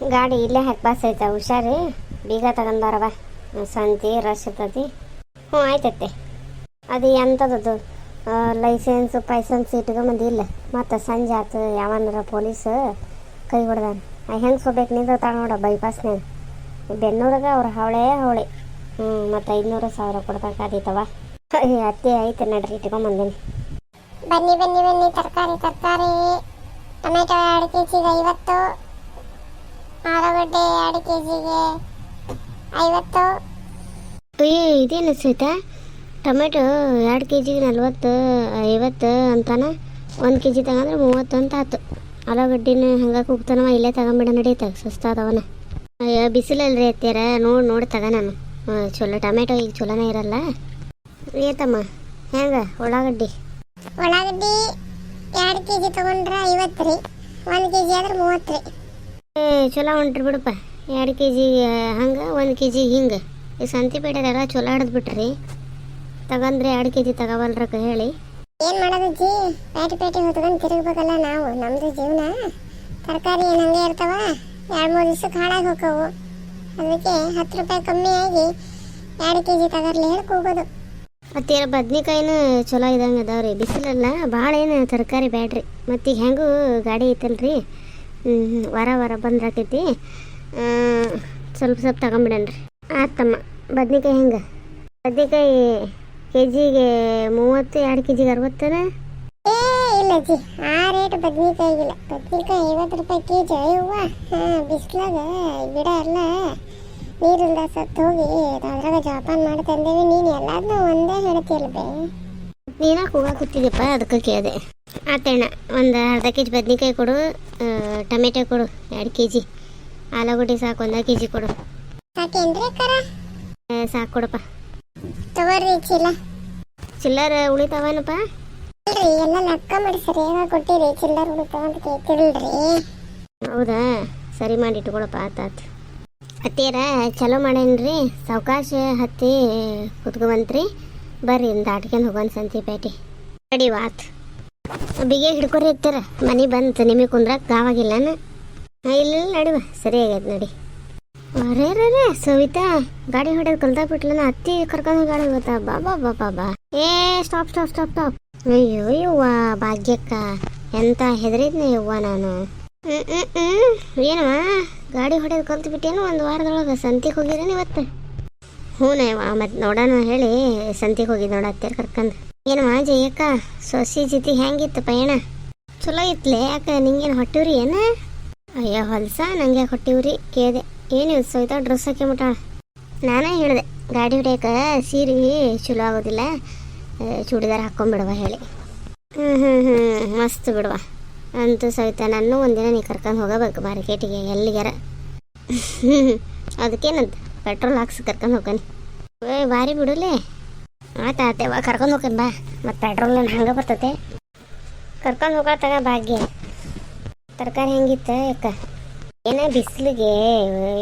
ಗಾಡಿ ಇಲ್ಲೇ ಹಾಕಿ ಬಸ್ ಐತೆ ಹುಷಾರಿ. ಬೀಗ ತಗೊಂಡಾರವ ಸಂತಿ, ರಶ್ ಇರ್ತತಿ. ಹ್ಞೂ ಆಯ್ತೈತೆ ಅದು ಎಂಥದ್ದು ಲೈಸೆನ್ಸ್ ಪೈಸೆನ್ಸ್ ಇಟ್ಕೊಂಬಂದಿಲ್ಲ ಮತ್ತು ಸಂಜೆ ಆತು, ಯಾವನಾರ ಪೊಲೀಸ್ ಕೈ ಹೊಡ್ದಾನ. ಹೆಂಗೆ ಸೋಬೇಕು ನಿಂದಿರ್ತಾಳ ನೋಡ ಬೈಪಾಸ್ನಾಗ ಬೆನ್ನೂರಾಗ ಅವ್ರ ಹವಳೆ ಹವಳೆ. ಹ್ಞೂ ಮತ್ತು ಐದುನೂರು ಸಾವಿರ ಕೊಡ್ಬೇಕಾದೀತವ ಅತ್ತೆ ಐತೆ ನಡ್ರಿ, ಇಟ್ಕೊಂಬಂದಿನಿ. ಬನ್ನಿ ಬನ್ನಿ ಬನ್ನಿ, ತರಕಾರಿ ತರಕಾರಿ. ಟೊಮೆಟೊ ಎರಡು ಕೆ ಜಿಗೆ ಐವತ್ತು. ಆಲೂಗಡ್ಡೆ ಎರಡು ಕೆ ಜಿಗೆ ಐವತ್ತು. ಏ ಇದೇನು ಸೀತಾ? ಟೊಮೆಟೊ ಎರಡು ಕೆ ಜಿಗೆ ನಲ್ವತ್ತು ಐವತ್ತು ಅಂತಾನ? ಒಂದು ಕೆ ಜಿ ತಗೊಂಡ್ರೆ ಮೂವತ್ತು ಅಂತ ಆತು. ಆಲೂಗಡ್ಡಿನ ಹಂಗೆ ಕೂಗ್ತಾನವ ಇಲ್ಲೇ ತಗೊಂಬಿಡ ನಡೀತಾಗ ಸುಸ್ತಾದವನ. ಅಯ್ಯೋ ಬಿಸಿಲಲ್ರಿ ಅತ್ಯಾರ ನೋಡಿ ನೋಡಿ ತಗ ನಾನು. ಚಲೋ ಟೊಮೆಟೊ ಈಗ ಚಲೋನೇ ಇರಲ್ಲ. ಏತಮ್ಮ ಹೆಂಗೆ ಉಳ್ಳಾಗಡ್ಡಿ? ಉಳ್ಳಾಗಡ್ಡಿ ಎರಡು ಕೆ ಜಿ ತಗೊಂಡ್ರೆ ಐವತ್ತು ರೀ ಒಂದು ಕೆ ಜಿ ಆದ್ರೆ ಮೂವತ್ತು ರೀ. ಚಲೋ ಹೊಂಟ್ರಿ ಬಿಡಪ್ಪ. ಎರಡು ಕೆ ಜಿ ಹಂಗೆ ಒಂದು ಕೆ ಜಿ ಹಿಂಗೆ. ಈ ಸಂತಿಪೇಟೆದಾಗ ಚಲೋ ಹಿಡಿದು ಬಿಟ್ರಿ. ತಗಂದ್ರೆ ಎರಡು ಕೆ ಜಿ ತಗೋಬಲ್ರಕ್ಕ ಹೇಳಿ. ಏನು ಮಾಡೋದು ಜಿ? ಪೇಟೆ ಪೇಟೆ ಹೊತ್ಕೊಂಡು ತಿರುಗಬೇಕಲ್ಲ ನಾವು. ನಮ್ಮದು ಜೀವನ. ತರಕಾರಿ ಏನು ಹಂಗೆ ಇರ್ತಾವ? ಎರಡು ಮೂರು ದಿವ್ಸಕ್ಕೆ ಹಾಳಾಗಿ ಹೋಗವು ಅದಕ್ಕೆ ಹತ್ತು ರೂಪಾಯಿ ಕಮ್ಮಿ ಆಗಿ ಎರಡು ಕೆ ಜಿ ತಗರ್ಲಿ ಹೇಳಿ ಕೂಗೋದು. ಮತ್ತೇನ ಬದ್ನಿಕಾಯಿನೂ ಚಲೋ ಇದಂಗೆ ಅದಾವ್ರಿ. ಬಿಸಿಲಲ್ಲ ಭಾಳ ಏನು ತರಕಾರಿ ಬ್ಯಾಡ್ರಿ. ಮತ್ತೀಗ ಹೆಂಗೂ ಗಾಡಿ ಐತಲ್ರಿ? ವಾರ ವಾರ ಬಂದ್ರಾಕೈತಿ ಆಕೈತಿ. ಸ್ವಲ್ಪ ಸ್ವಲ್ಪ ತಗೊಂಬಿಡನ್ರಿ. ಆತಮ್ಮ ಬದ್ನೆಕಾಯಿ ಹೆಂಗೆ? ಬದ್ನೆಕಾಯಿ ಕೆ ಜಿಗೆ ಮೂವತ್ತು ಎರಡು ಕೆ ಜಿಗೆ ಅರವತ್ತನ ಏ ಇಲ್ಲ ಜಿ ಆ ರೇಟ್ ಬದ್ನಿಕಾಯಿಗಿಲ್ಲ ಬದ್ನೆಕಾಯಿ ಐವತ್ತು ರೂಪಾಯಿ ಕೆ ಜಿ ಅಯ್ಯವ್ವ. ಹಾಂ ಬಿಸ್ಲಾಗ ಗಿಡ ಎಲ್ಲ ನೀರಿಂದ ಸತ್ತು ಹೋಗಿ ಅದ್ರಾಗ ಜೋಪಾನ ಮಾಡಿ ತಂದೇವಿ ನೀನು ಎಲ್ಲದನ್ನ ಒಂದೇ ಹೇಳ್ತೀಯಲ್ಲ ಬೇ ನೀನ ಕೂಗಾಕತ್ತಿದ್ದಪ್ಪ ಅದಕ್ಕೆ ಕೇಳಿದೆ. ಆತಣ್ಣ ಒಂದು ಅರ್ಧ ಕೆ ಜಿ ಬದ್ನಿಕಾಯಿ ಕೊಡು ಟೊಮೆಟೊ ಕೊಡು ಎರಡು ಕೆ ಜಿ ಆಲೂಗಡ್ಡೆ ಸಾಕು ಒಂದು ಕೆ ಜಿ ಕೊಡು ಸಾಕೇನ್ರಿ ಸಾಕು ಕೊಡಪ್ಪ. ತಗೋರಿ ಚೀಲ. ಚಿಲ್ಲರ ಉಳಿತಾವನಪ್ಪ ಇಲ್ರಿ ಎಲ್ಲ ಲೆಕ್ಕ ಮಾಡಿ ಸರಿಯಾಗಿ ಕೊಟ್ಟಿರಿ? ಚಿಲ್ಲರ್ ಉಳಿತಾವ ಅಂತ ಕೇಳ್ತಿರಲ್ರಿ. ಹೌದಾ? ಸರಿ ಮಾಡಿ ಇಟ್ಕೊಳಪ್ಪ ಆತಾತು ಅತ್ತೇರ ಚಲೋ ಮಾಡೇನ್ರಿ? ಸಾವಕಾಶ ಹತ್ತಿ ಕುತ್ಕೊಂಬಂತ್ರಿ ಬರ್ರಿ ದಾಟ್ಕೊಂಡು ಹೋಗೋಣ ಸಂತಿ ಪೇಟೆ. ವಾತ್ ಬಿಗೆ ಹಿಡ್ಕೊರಿ ಇರ್ತೀರ. ಮನೆ ಬಂತು, ನಿಮಗೆ ಕುಂದ್ರಕ್ಕೆ ಗಾವಾಗಿಲ್ಲನ? ಹಾಂ, ಇಲ್ಲ ನಡುವ. ಸರಿ ಆಗೈತೆ ನೋಡಿ. ಅರೇ ರೇ ಸವಿತಾ, ಗಾಡಿ ಹೊಡೆದು ಕಲ್ತ ಬಿಟ್ಲನ? ಅತ್ತಿ ಕರ್ಕೊಂಡು ಗಾಡಿ ಗೊತ್ತಾ? ಬಾ ಬಾ ಬಾ ಬಾ ಬಾ. ಏ ಸ್ಟಾಪ್ ಸ್ಟಾಪ್ ಸ್ಟಾಪ್ ಸ್ಟಾಪ್ ಅಯ್ಯೋ, ಯವ್ವ, ಭಾಗ್ಯಕ್ಕ, ಎಂತ ಹೆದರಿದ್ನೆ ಯವ್ವ ನಾನು. ಏನವ್ವ ಗಾಡಿ ಹೊಡೆದು ಕಲ್ತು ಬಿಟ್ಟೇನು ಒಂದು ವಾರದೊಳಗೆ ಸಂತಿಗೆ ಹೋಗಿರೇನು ಇವತ್ತು. ಹ್ಞೂನವ್ವ ಮತ್ತು ನೋಡೋಣ ಹೇಳಿ, ಸಂತಿಗೆ ಹೋಗಿ ನೋಡತ್ತೇರ್ ಕರ್ಕಂದು ಏನವ್ವ ಜಯಕ್ಕ ಸೊಸಿ ಜೊತೆ ಹೆಂಗಿತ್ತು ಪಯಣ? ಚಲೋ ಇತ್ಲೆ, ಯಾಕೆ ನಿಂಗೇನು ಹೊಟ್ಟಿವ್ರಿ ಏನ? ಅಯ್ಯೋ, ಹೊಲ್ಸ, ನಂಗೆ ಹೊಟ್ಟಿವ್ರಿ ಕೇಳಿದೆ ಏನು ಸೋಯ್ತಾ? ಡ್ರೆಸ್ ಹಾಕಿ ನಾನೇ ಹೇಳಿದೆ, ಗಾಡಿ ಹೊಡ್ಯಾಕ ಸೀರೆ ಚಲೋ ಆಗೋದಿಲ್ಲ ಚೂಡಿದಾರ ಹಾಕೊಂಡ್ಬಿಡುವ ಹೇಳಿ. ಹ್ಞೂ ಹ್ಞೂ ಹ್ಞೂ ಮಸ್ತ್ ಬಿಡುವ. ಅಂತೂ ಸವಿತಾ ನಾನು ಒಂದಿನ ನೀ ಕರ್ಕೊಂಡು ಹೋಗಬೇಕು ಮಾರ್ಕೆಟಿಗೆ ಎಲ್ಲಿಗಾರ ಅದಕ್ಕೇನಂತ, ಪೆಟ್ರೋಲ್ ಹಾಕ್ಸಿ ಕರ್ಕೊಂಡು ಹೋಗನಿ ಏ ಭಾರಿ ಬಿಡುಲೇ. ಆತ ಆತೇವ ಕರ್ಕೊಂಡು ಹೋಗ್ತೀನಿ ಬಾ. ಮತ್ತು ಪೆಟ್ರೋಲ್ ಹಂಗೆ ಬರ್ತತೆ. ಕರ್ಕೊಂಡು ಹೋಗತ್ತಾಗ ಭಾಗ್ಯ. ತರಕಾರಿ ಹೆಂಗಿತ್ತು ಯಾಕ ಏನೇ ಬಿಸಿಲಿಗೆ,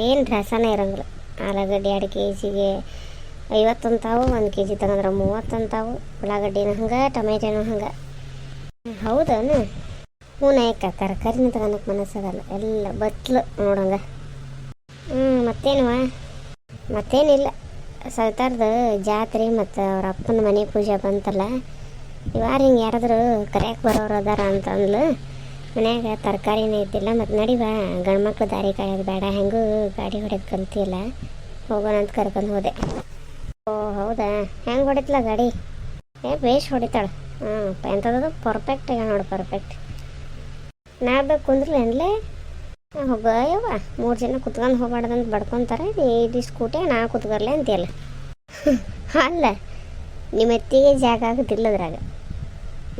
ಏನು ರಸನೇ ಇರಂಗಿಲ್ಲ. ಆಲೂಗಡ್ಡೆ ಎರಡು ಕೆ ಜಿಗೆ ಐವತ್ತಂತಾವು ಒಂದು ಕೆ ಜಿ ತಗೊಂಡ್ರೆ ಮೂವತ್ತಂತಾವು ಉಳ್ಳಾಗಡ್ಡಿನ ಹಂಗೆ, ಟೊಮೆಟೊನು ಹಂಗೆ. ಹೌದೇನು ಹ್ಞೂ ನಾಯಕ ತರಕಾರಿನ ತಗೊಳಕ್ಕೆ ಮನಸ್ಸಾಗಲ್ಲ ಎಲ್ಲ ಬತ್ಲು ನೋಡಂಗ. ಹ್ಞೂ ಮತ್ತೇನುವ? ಮತ್ತೇನಿಲ್ಲ. ಸವಿತಾರ್ದು ಜಾತ್ರೆ ಮತ್ತು ಅವ್ರ ಅಪ್ಪನ ಮನೆ ಪೂಜೆ ಬಂತಲ್ಲ ಇವಾರ ಹಿಂಗೆ ಯಾರಾದರೂ ಕರೆಯಕ್ಕೆ ಬರೋರು ಅದಾರ ಅಂತಂದ್ಲು ಮನ್ಯಾಗ ತರಕಾರಿನೇ ಇದ್ದಿಲ್ಲ ಮತ್ತು ನಡಿವಾ ಗಂಡ್ಮಕ್ಳು ದಾರಿ ಕಾಯೋದು ಬೇಡ, ಹೆಂಗೂ ಗಾಡಿ ಹೊಡೆದು ಕಲ್ತಿಲ್ಲ ಹೋಗೋಣ ಅಂತ ಕರ್ಕೊಂಡು ಹೋದೆ. ಓ, ಹೌದಾ? ಹೆಂಗೆ ಹೊಡಿತಲ್ಲ ಗಾಡಿ? ಏ ಭೇಷ್ ಹೊಡಿತಾಳೆ. ಹಾಂ ಎಂಥದ್ದು ಪರ್ಫೆಕ್ಟ್ ಈಗ ನೋಡು ಪರ್ಫೆಕ್ಟ್ ನಾ ಬೇಕು ಕುಂದ್ರಲಿ ಅನ್ಲೇ ಹೋಗಯ್ಯವ್ವ ಮೂರು ಜನ ಕುತ್ಕೊಂಡು ಹೋಗ್ಬಾರ್ದಂತ ಬಡ್ಕೊತಾರೆ. ಇದು ಸ್ಕೂಟಿ, ನಾ ಕುತ್ಕರ್ಲೆ ಅಂತೀಯಲ್ಲ. ಅಲ್ಲ ನಿಮ್ಮ ಅತ್ತಿಗೆ ಜಾಗ ಆಗುತ್ತಿಲ್ಲ ಅದ್ರಾಗ.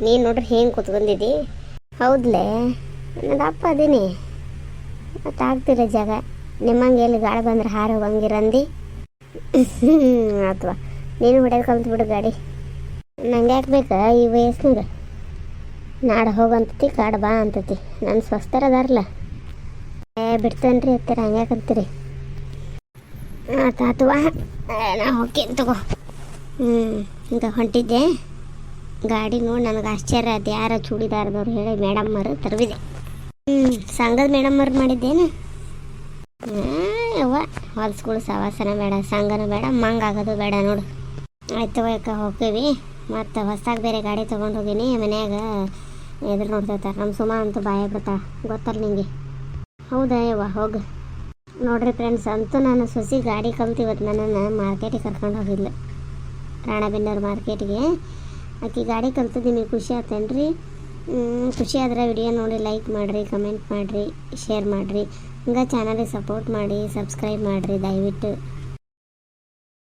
ನೀನು ನೋಡ್ರಿ ಹೆಂಗೆ ಕುತ್ಕೊಂಡಿದ್ದಿ ಹೌದ್ಲೇ ನನ್ನ ಅಪ್ಪ ಅದೀನಿ. ಮತ್ತು ಆಗ್ತಿರ ಜಾಗ. ನಿಮ್ಮಂಗೆ ಎಲ್ಲಿ ಗಾಳಿ ಬಂದ್ರೆ ಹಾರ ಹೋಗಂಗಿರಂದಿ ಅಥವಾ ನೀನು ಹೊಡೆದು ಕಲ್ತು ಬಿಡು ಗಾಡಿ. ನಂಗೆ ಯಾಕೆ ಬೇಕಾ ಈ ವಯಸ್ಸಿನಾಗ ನಾಡು ಹೋಗಂತತಿ, ಕಾಡು ಬಾ ಅಂತತಿ. ನನ್ನ ಸ್ವಸ್ಥರ ಅದಾರಲ್ಲ ಏ, ಬಿಡ್ತೇನ್ರಿ ಅತ್ತೀರ ಹಂಗ್ಯಾಕಂತೀರಿ ಆತಾತುವ ನಾ ಹೋಗ್ತೀನಿ ತಗೋ. ಹ್ಞೂ ಹಿಂಗೆ ಹೊಂಟಿದ್ದೆ. ಗಾಡಿ ನೋಡಿ, ನನಗೆ ಆಶ್ಚರ್ಯ ಅದು ಯಾರ ಚೂಡಿದಾರದವ್ರು ಹೇಳಿ ಮೇಡಮ್ಮರು ತರವಿದೆ ಹ್ಞೂ ಸಂಘದ ಮೇಡಮ್ಮರು ಮಾಡಿದ್ದೇನು? ಯವ್ವ ಹೊಲ್ಸ್ಗಳು ಸವಾಸನ ಬೇಡ, ಸಂಘನ ಬೇಡ, ಮಂಗ ಆಗೋದು ಬೇಡ ನೋಡು. ಆಯ್ತು ಯಾಕೆ ಹೋಗ್ತೀವಿ. ಮತ್ತು ಹೊಸ್ದಾಗಿ ಬೇರೆ ಗಾಡಿ ತೊಗೊಂಡು ಹೋಗಿನಿ, ಮನ್ಯಾಗ ಎದುರು ನೋಡ್ತಿರ್ತಾರೆ ನಮ್ಮ ಸುಮ ಅಂತೂ ಬಾಯ ಬಿಡ್ತಾಳೆ. ಗೊತ್ತಲ್ಲ ನಿಂಗೆ? ಹೌದಾ, ಯವ್ವ, ಹೋಗ. ನೋಡ್ರಿ ಫ್ರೆಂಡ್ಸ್ ಅಂತೂ ನಾನು ಸೊಸಿ ಗಾಡಿ ಕಲ್ತು ಇವತ್ತು ನನ್ನನ್ನು ಮಾರ್ಕೆಟಿಗೆ ಕರ್ಕೊಂಡು ಹೋಗಿದ್ಲು. ರಾಣಬೆನ್ನೂರು ಮಾರ್ಕೆಟ್ಗೆ ಆಕೆ ಗಾಡಿ ಕಲ್ತಿದ್ದೀನಿ ಖುಷಿ ಆತೇನ್ರಿ? ಖುಷಿ ಆದ್ರೆ ವಿಡಿಯೋ ನೋಡಿ ಲೈಕ್ ಮಾಡಿರಿ ಕಮೆಂಟ್ ಮಾಡಿರಿ ಶೇರ್ ಮಾಡಿರಿ. ಹಂಗೆ ಚಾನಲಿಗೆ ಸಪೋರ್ಟ್ ಮಾಡಿ ಸಬ್ಸ್ಕ್ರೈಬ್ ಮಾಡಿರಿ ದಯವಿಟ್ಟು.